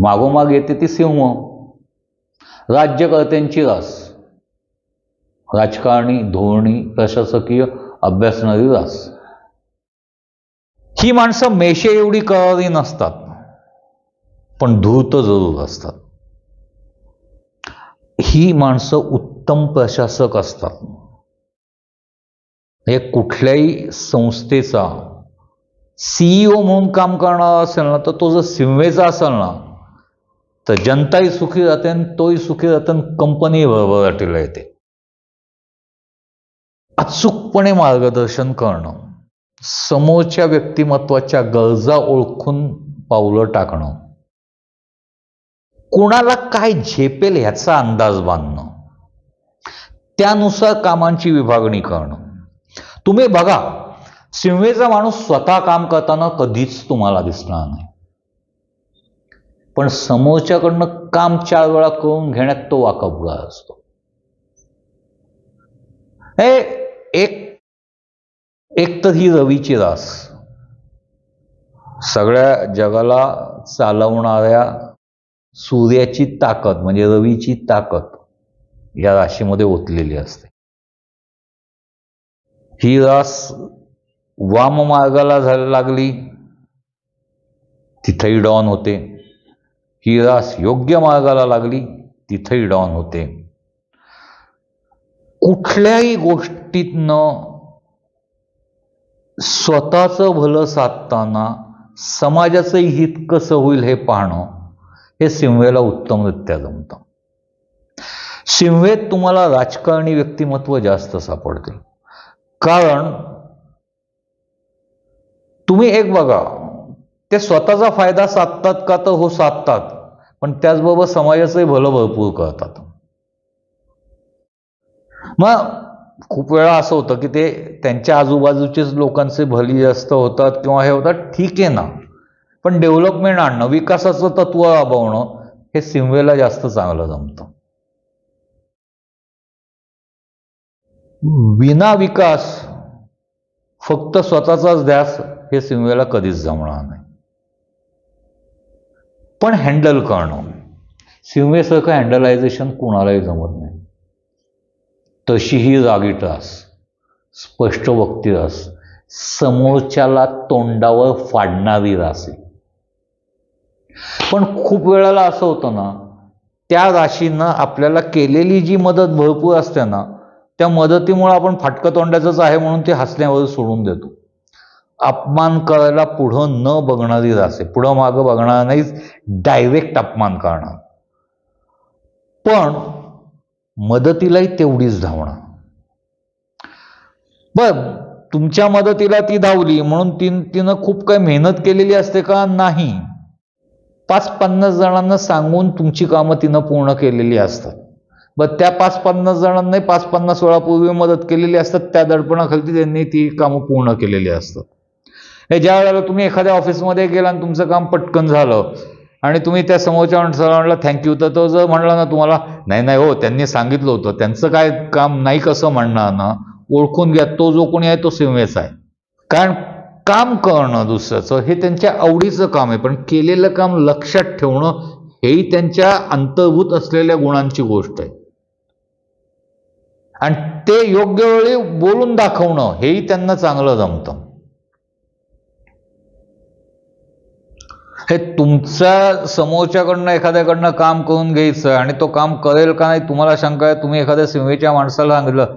मागोमाग येते ती सिंह. राज्यकर्त्यांची रास. राजकारणी धोरणी प्रशासकीय अभ्यासणारी रास. ही माणसं मेशे एवढी करारी नसतात पण धूर्त जरूर असतात. ही माणसं उत्तम प्रशासक असतात. हे कुठल्याही संस्थेचा सीईओ म्हणून काम करणारा असेल ना तर तो जर सिंवेचा असेल ना तर जनताही सुखी जाते आणि तोही सुखी जाते आणि कंपनी भरभराटीला येते. अचूकपणे मार्गदर्शन करणं समोरच्या व्यक्तिमत्वाच्या गरजा ओळखून पावलं टाकणं कुणाला काय झेपेल ह्याचा अंदाज बांधणं त्यानुसार कामांची विभागणी करणं. तुम्ही बघा सिंवेचा माणूस स्वतः काम करताना कधीच तुम्हाला दिसणार नाही. पण समोरच्याकडनं काम चार वेळा करून घेण्यात तो वाकबगार असतो. हे एक एक तर ही रवीची रास. सगळ्या जगाला चालवणाऱ्या सूर्याची ताकद म्हणजे रवीची ताकद या राशीमध्ये ओतलेली असते. ही रास वाम मार्गाला झाला लागली तिथेही डॉन होते. ही रास योग्य मार्गाला लागली तिथंही डॉन होते. कुठल्याही गोष्टीतनं स्वतःचं भलं साधताना समाजाचंही हित कसं होईल हे पाहणं हे सिंवेला उत्तमरित्या जमतं. सिंवेत तुम्हाला राजकारणी व्यक्तिमत्व जास्त सापडतील. कारण तुम्ही एक बघा ते स्वतःचा फायदा साधतात का तर हो साधतात. पण त्याचबरोबर समाजाचंही भलं भरपूर करतात. मग खूप वेळा असं होतं की ते त्यांच्या आजूबाजूचेच लोकांचे भली जास्त होतात किंवा हे होतात ठीक आहे ना. पण डेव्हलपमेंट आणणं विकासाचं तत्व राबवणं हे सिंवेला जास्त चांगलं जमतं. विना विकास फक्त स्वतःचाच ध्यास हे सिंवेला कधीच जमणार नाही. पण हँडल करणं. सिंहेसारखं हँडलायझेशन कोणालाही जमत नाही. तशीही रागीटास स्पष्ट वक्ती रास समोरच्याला तोंडावर फाडणारी रास आहे. पण खूप वेळेला असं होतं ना त्या राशीनं आपल्याला केलेली जी मदत भरपूर असते ना त्या मदतीमुळे आपण फाटकं तोंडाचंच आहे म्हणून ते हसण्यावर सोडून देतो. अपमान करायला पुढं न बघणारी रास आहे पुढं मागं बघणार नाहीच डायरेक्ट अपमान करणार. पण मदतीलाही तेवढीच धावणं बर तुमच्या मदतीला ती धावली म्हणून तीन तिनं खूप काही मेहनत केलेली असते का? नाही. पाच पन्नास जणांना सांगून तुमची कामं तिनं पूर्ण केलेली असतात. बरं त्या पाच पन्नास जणांनाही पाच पन्नास वेळापूर्वी मदत केलेली असतात त्या दडपणाखाली त्यांनी ती कामं पूर्ण केलेली असतात. हे ज्या वेळेला तुम्ही एखाद्या ऑफिसमध्ये गेला आणि तुमचं काम पटकन झालं आणि तुम्ही त्या समोरच्या माणसाला म्हणला थँक्यू तर तो जर म्हणला ना तुम्हाला नाही नाही हो त्यांनी सांगितलं होतं. त्यांचं काय काम नाही कसं म्हणणार ना? ओळखून घ्या तो जो कोणी आहे तो सिंवेचा आहे. कारण काम करणं दुसऱ्याचं हे त्यांच्या आवडीचं काम आहे. पण केलेलं काम लक्षात ठेवणं हेही त्यांच्या अंतर्भूत असलेल्या गुणांची गोष्ट आहे. आणि ते योग्य वेळी बोलून दाखवणं हेही त्यांना चांगलं जमतं. हे तुमच्या समोरच्याकडनं एखाद्याकडनं काम करून घ्यायचं आणि तो काम करेल का नाही तुम्हाला शंका आहे तुम्ही एखाद्या सिंवेच्या माणसाला सांगितलं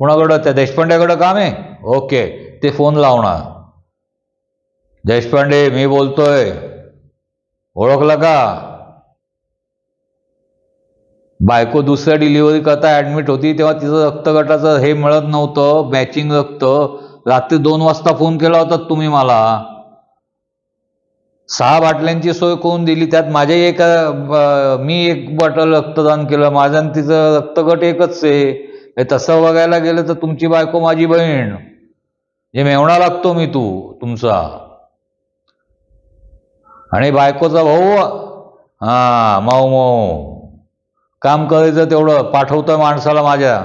कुणाकडं? त्या देशपांड्याकडं काम आहे? ओके ते फोन लावणार. देशपांडे मी बोलतोय. ओळखलं का? बायको दुसऱ्या डिलिव्हरी करता ॲडमिट होती तेव्हा तिचं रक्तगटाचं हे मिळत नव्हतं मॅचिंग रक्त. रात्री दोन वाजता फोन केला होता तुम्ही मला. सहा बाटल्यांची सोय करून दिली त्यात माझ्या एक मी एक बॉटल रक्तदान केलं माझं आणि तिचं रक्तगट एकच आहे. हे तसं बघायला गेलं तर तुमची बायको माझी बहीण. जे मेवणा लागतो मी तू तुमचा. आणि बायकोचा भाऊ हा माऊ माऊ. काम करायचं तेवढं पाठवतं माणसाला माझ्या.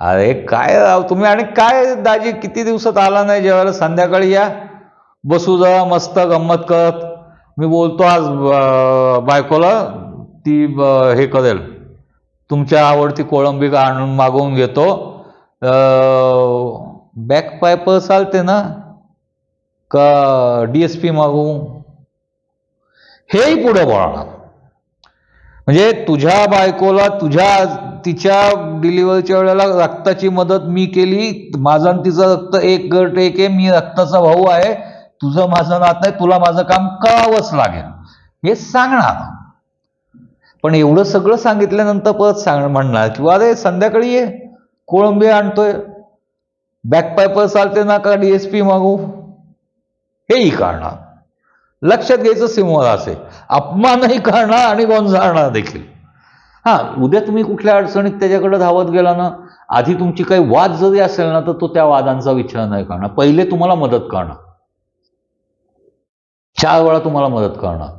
अरे काय तुम्ही आणि काय दाजी किती दिवसात आला नाही जेवायला? संध्याकाळी या. बसू जा मस्त गंमत करत. मी बोलतो आज बायकोला ती हे करेल. तुमच्या आवडती कोळंबी आणून मागवून घेतो. बॅक पायपर चालते ना? का डी एस पी मागवू? हेही पुढं बोलणार. म्हणजे तुझ्या बायकोला तुझ्या तिच्या डिलिव्हरीच्या वेळेला रक्ताची मदत मी केली. माझं आणि तिचं रक्त एक गट एक आहे. मी रक्ताचा भाऊ आहे. तुझं माझं नातं आहे तुला माझं काम कळावंच लागेल. हे सांगणार. पण एवढं सगळं सांगितल्यानंतर परत सांग म्हणणार किंवा अरे संध्याकाळी ये कोळंबी आणतोय. बॅकपायपर चालते ना का डीएसपी मागू? हेही करणार लक्षात घ्यायचं सिंहवार असे. अपमानही करणार आणि गोंजाळणार देखील. हा उद्या तुम्ही कुठल्या अडचणीत त्याच्याकडे धावत गेला ना आधी तुमची काही वाद जरी असेल ना तर तो त्या वादांचा विचार नाही करणार. पहिले तुम्हाला मदत करणार. चार वेळा तुम्हाला मदत करणार.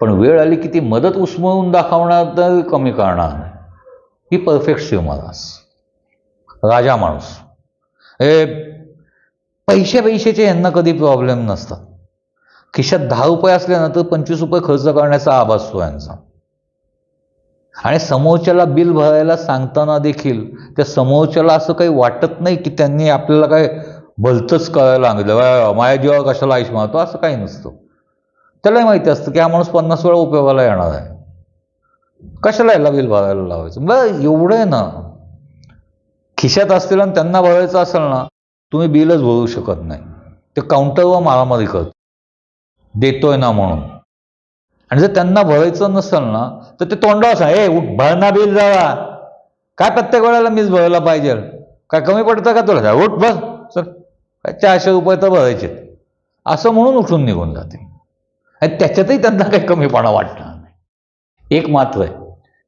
पण वेळ आली की ती मदत उस्मळून दाखवणार तर कमी करणार ही परफेक्ट शिवमारास राजा माणूस. हे पैसे पैशाचे यांना कधी प्रॉब्लेम नसतात. खिशात दहा रुपये असले ना तर पंचवीस रुपये खर्च करण्याचा आभास असतो यांचा. आणि समोरच्याला बिल भरायला सांगताना देखील त्या समोरच्याला असं काही वाटत नाही की त्यांनी आपल्याला काय भलतंच कळायला लागलं माया माझ्या कशाला आयुष मारतो? असं काही नसतं. त्यालाही माहिती असतं की हा माणूस पन्नास वेळा उपयोगाला येणार आहे. कशाला याला बिल भरायला लावायचं? बरं एवढं आहे ना. खिशात असतील आणि त्यांना भरायचं असेल ना तुम्ही बिलच भरू शकत नाही. ते काउंटरवर मारामारी करत देतोय ना म्हणून. आणि जर त्यांना भरायचं नसेल ना तर ते तोंडावर सांग ए उठ भरणा बिल जावा काय प्रत्येक वेळेला मीच भरायला पाहिजे? काय कमी पडतं का तुला? उठ बस चल. काय चारशे रुपये तर भरायचे असं म्हणून उठून निघून जाते. आणि त्याच्यातही त्यांना काही कमीपणा वाटणार नाही. एक मात्र आहे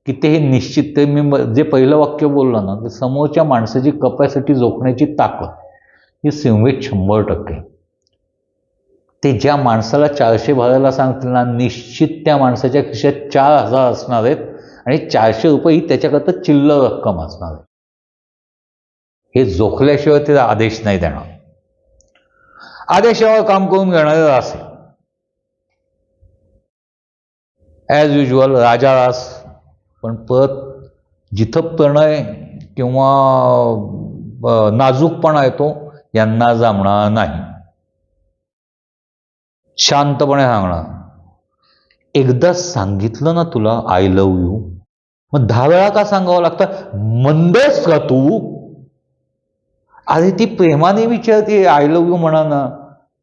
की ते हे निश्चित ते मी जे पहिलं वाक्य बोललो ना ते समोरच्या माणसाची कपॅसिटी जोखण्याची ताकद ही सिंवेत शंभर टक्के ते ज्या माणसाला चारशे भरायला सांगतील ना निश्चित त्या माणसाच्या खिशात चार हजार असणार आहेत आणि चारशे रुपये ही त्याच्याकरता चिल्लर रक्कम असणार आहे. हे जोखल्याशिवाय ते आदेश नाही देणार. आदेशावर काम करून घेणारे आहे ॲज युजल राजा रास पण परत जिथं प्रणय किंवा नाजूकपणा येतो यांना जमणार नाही. शांतपणे सांगणार एकदा सांगितलं ना तुला आय लव यू मग दहा वेळा का सांगावं लागतं? मंदच का तू? अरे ती प्रेमाने विचारते आय लव्ह यू म्हणा ना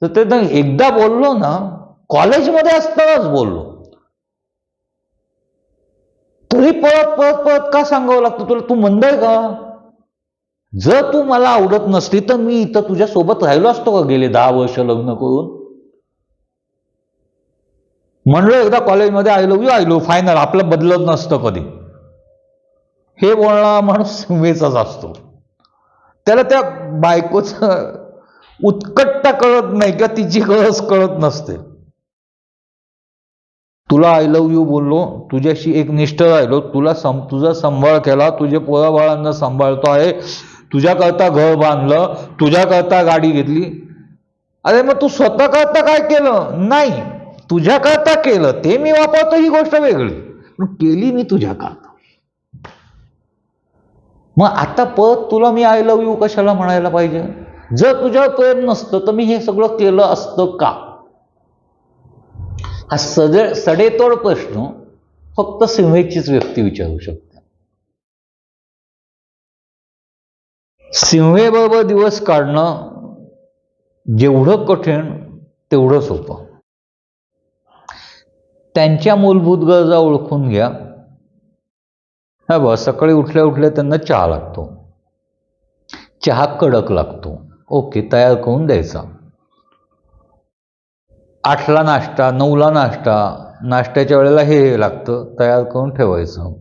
तर ते एकदा बोललो ना कॉलेजमध्ये असतानाच बोललो. तरी परत परत परत का सांगावं लागतं तुला? तू म्हणताय का? जर तू मला आवडत नसली तर मी इथं तुझ्या सोबत राहिलो असतो का गेले दहा वर्ष लग्न करून? म्हणलं एकदा कॉलेजमध्ये I love you I love final आपलं बदलत नसतं कधी. हे बोलणं माणूस सिंहेचाच असतो. त्याला त्या बायकोचं उत्कटता कळत नाही किंवा तिची गरज कळत नसते. तुला आय लव्ह यू बोललो तुझ्याशी एक निष्ठ राहिलो तुला सम तुझा सांभाळ केला तुझे पोराबाळांना सांभाळतो आहे तुझ्याकरता घर बांधलं तुझ्याकरता गाडी घेतली. अरे मग तू स्वतः करता काय केलं? नाही तुझ्याकरता केलं ते मी वापरतो ही गोष्ट वेगळी. पण केली मी तुझ्याकरता. मग आता परत तुला मी आय लव यू कशाला म्हणायला पाहिजे? जर तुझ्यावर प्रेम नसतं तर मी हे सगळं केलं असतं का? हा सजे सडेतोड प्रश्न फक्त सिंहेचीच व्यक्ती विचारू शकते. सिंहेबरोबर दिवस काढणं जेवढं कठीण तेवढं सोपं. त्यांच्या मूलभूत गरजा ओळखून घ्या. हा बा सकाळी उठल्या उठल्या त्यांना चहा लागतो. चहा कडक लागतो. ओके तयार करून द्यायचा. आठला नाश्ता नऊला नाश्ता नाश्त्याच्या वेळेला हे हे लागतं तयार करून ठेवायचं.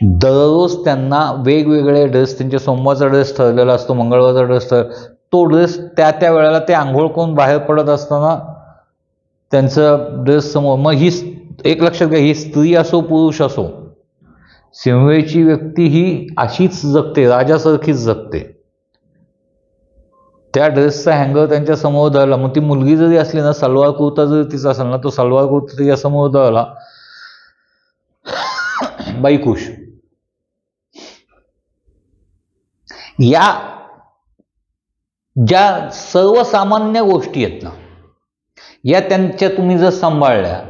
दररोज त्यांना वेगवेगळे ड्रेस त्यांच्या सोमवारचा ड्रेस ठरलेला असतो मंगळवारचा ड्रेस ठर तो ड्रेस त्या त्या वेळेला ते आंघोळ करून बाहेर पडत असताना त्यांचं ड्रेस समोर मग ही एक लक्षात घ्या ही स्त्री असो पुरुष असो सिंहेची व्यक्ती ही अशीच जगते राजासारखीच जगते. त्या ड्रेसचा हँगर त्यांच्यासमोर धरला. मग ती मुलगी जरी असली ना सलवार कुर्ता जरी तिचा असेल ना तो सलवार कुर्ता तिच्या समोर धरला. बाई खुश या ज्या सर्वसामान्य गोष्टी आहेत ना या त्यांच्या तुम्ही जर सांभाळल्या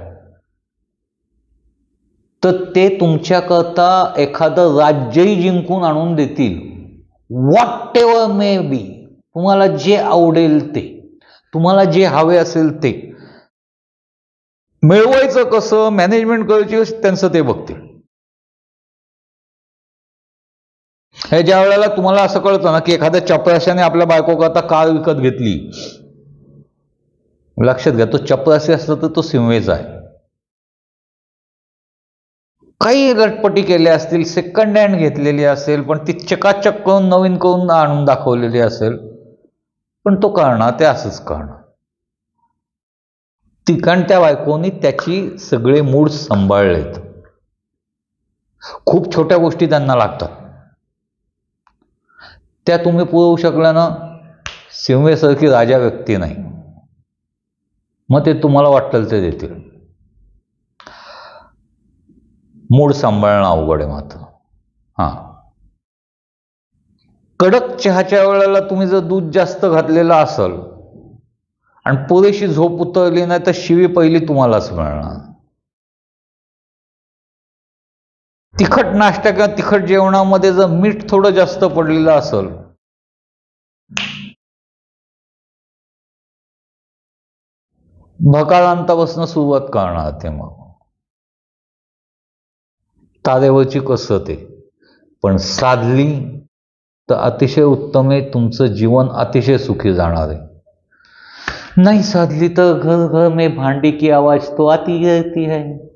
तर ते तुमच्याकरता एखादं राज्यही जिंकून आणून देतील. वॉट एव्हर मे बी तुम्हाला जे आवडेल ते. तुम्हाला जे हवे असेल ते. मिळवायचं कसं मॅनेजमेंट करायची त्यांचं ते बघतील हे ज्या वेळेला तुम्हाला असं कळतं ना की एखाद्या चपराशाने आपल्या बायको करता कार विकत घेतली. लक्षात घ्या तो चपराशी असला तर तो सिंवेचा आहे. काही लटपटी केल्या असतील सेकंड हँड घेतलेली असेल पण ती चकाचक करून नवीन करून आणून दाखवलेली असेल पण तो करणार ते असंच करणार. तिकाण त्या बायकोनी त्याची सगळे मूड सांभाळलेत. खूप छोट्या गोष्टी त्यांना लागतात. त्या तुम्ही पुरवू शकल्या ना सिंहेसारखी राजा व्यक्ती नाही. मग ते तुम्हाला वाटलं ते देतील. मूड सांभाळणं अवघड आहे मात्र. हां. कडक चहाच्या वेळेला तुम्ही जर दूध जास्त घातलेलं असेल आणि पुरेशी झोप उतरली नाही तर शिवी पहिली तुम्हालाच मिळणार. तिखट नाश्ता किंवा तिखट जेवणामध्ये जर मीठ थोडं जास्त पडलेलं असेल भकाळांतापासून सुरुवात करणार ते मग. तारेवरची कसरत आहे. पण साधली तर अतिशय उत्तम आहे तुमचं जीवन अतिशय सुखी जाणार आहे. नाही साधली तर घर घर मे भांडी की आवाज तो आती येती आहे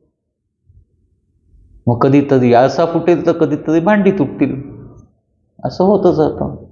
मग कधीतरी आरसा फुटेल तर कधीतरी भांडी तुटतील. असं होतं जातं.